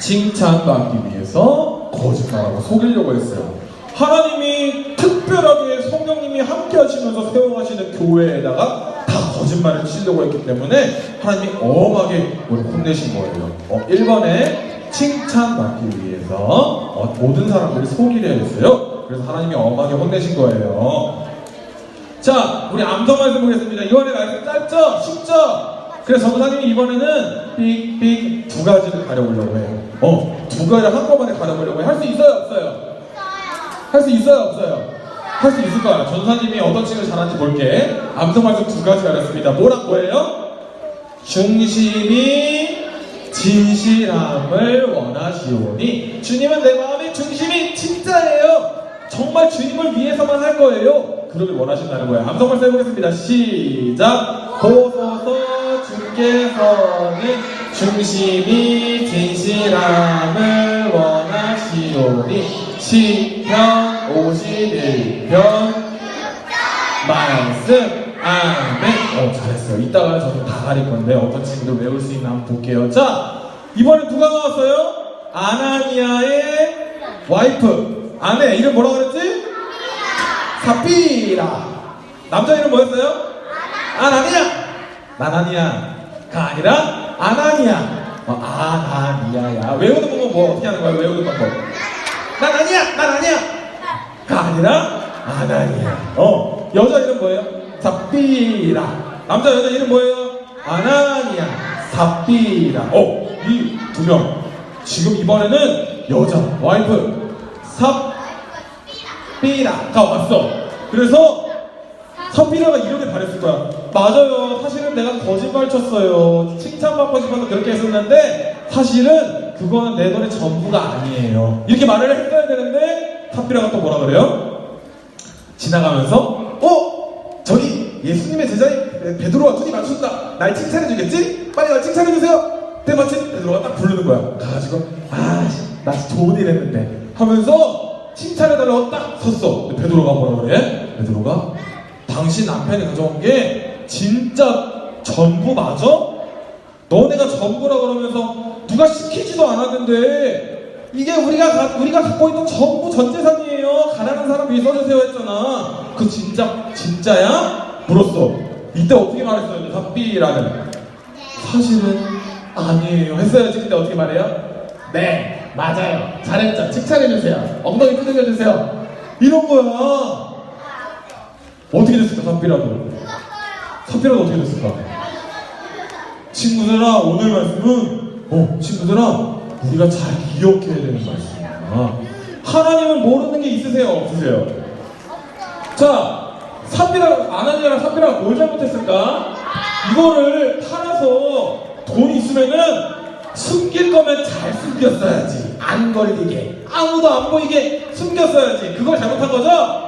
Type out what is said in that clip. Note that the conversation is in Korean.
칭찬받기 위해서 거짓말하고 속이려고 했어요. 하나님이 특별하게 성령님이 함께 하시면서 세워가시는 교회에다가 다 거짓말을 치려고 했기 때문에 하나님이 엄하게 우리 혼내신 거예요. 어, 1번에 칭찬받기 위해서 어, 모든 사람들이 속이려 했어요. 그래서 하나님이 엄하게 혼내신 거예요. 자, 우리 암송 말씀 보겠습니다. 이번에 말씀 짧죠? 쉽죠? 그래서 전도사님이 이번에는 삑삑 두 가지를 가려보려고 해요. 어, 두 가지를 한꺼번에 가려보려고 해요. 할 수 있어요? 없어요? 할 수 있어요? 없어요? 할 수 있을 거야. 전도사님이 어떤 칭을 잘하는지 볼게. 암송 말씀 두 가지 가렸습니다. 뭐랑 뭐예요? 중심이 진실함을 원하시오니 주님은 내 마음의 중심이 진짜예요. 정말 주님을 위해서만 할 거예요. 그러길 원하신다는 거예요. 암송 말씀 해보겠습니다. 시작. 보소서 주께서는 중심이 진실함을 원하시오니 시편 51편 말씀. 아멘. 어 잘했어요. 이따가 저도 다 가릴 건데 어떤 친구들 외울 수 있나 한번 볼게요. 자 이번에 누가 나왔어요? 아나니아의 와이프. 아내 이름 뭐라 그랬지? 사피라. 남자 이름 뭐였어요? 아나니아 나나니아가 아니라 아나니아 어, 아나니아야 외우는 방법 뭐 어떻게 하는 거야 외우는 방법 난 아니야 가 아니라 아나니아. 어 여자 이름 뭐예요? 사피라. 남자 여자 이름 뭐예요? 아나니아. 사피라. 어 이 두 명. 지금 이번에는 여자 와이프 사피라가 왔어. 그래서 사피라가 이렇게 말했을 거야. 맞아요. 사실은 내가 거짓말 쳤어요. 칭찬받고 싶어서 그렇게 했었는데 사실은 그거는 내 돈의 전부가 아니에요. 이렇게 말을 했어야 되는데 사피라가 또 뭐라 그래요? 지나가면서 어? 저기 예수님의 제자인 베- 베드로가 눈이 맞춘다. 날 칭찬해 주겠지? 빨리 날 칭찬해 주세요. 때마침 베드로가 딱 부르는 거야. 가가지고 아나 좋은 일 했는데 하면서 칭찬해 달라고 딱 섰어. 베드로가 뭐라 그래? 베드로가 당신 남편이 가져온 게 진짜 전부 맞아? 너네가 전부라 그러면서 누가 시키지도 않았는데 이게 우리가 가- 우리가 갖고 있는 전부 전 재산이에요. 가난한 사람 위해 써주세요 했잖아. 그 진짜 진짜야? 물었어. 이때 어떻게 말했어요? 답비라는 사실은 아니에요. 했어야지. 근데 어떻게 말해요? 네 맞아요. 잘했죠. 칭찬해 주세요. 엉덩이 두들겨 주세요. 이런 거야. 어떻게 됐을까 답비라도? 답비라도 어떻게 됐을까? 친구들아 오늘 말씀은 어 친구들아 우리가 잘 기억해야 되는 말씀이야 하나님은 모르는 게 있으세요? 없으세요? 자 삽비랑 아나니아랑 삽비랑 뭘 잘못했을까? 이거를 팔아서 돈 있으면은 숨길 거면 잘 숨겼어야지. 안 걸리게. 아무도 안 보이게 숨겼어야지. 그걸 잘못한 거죠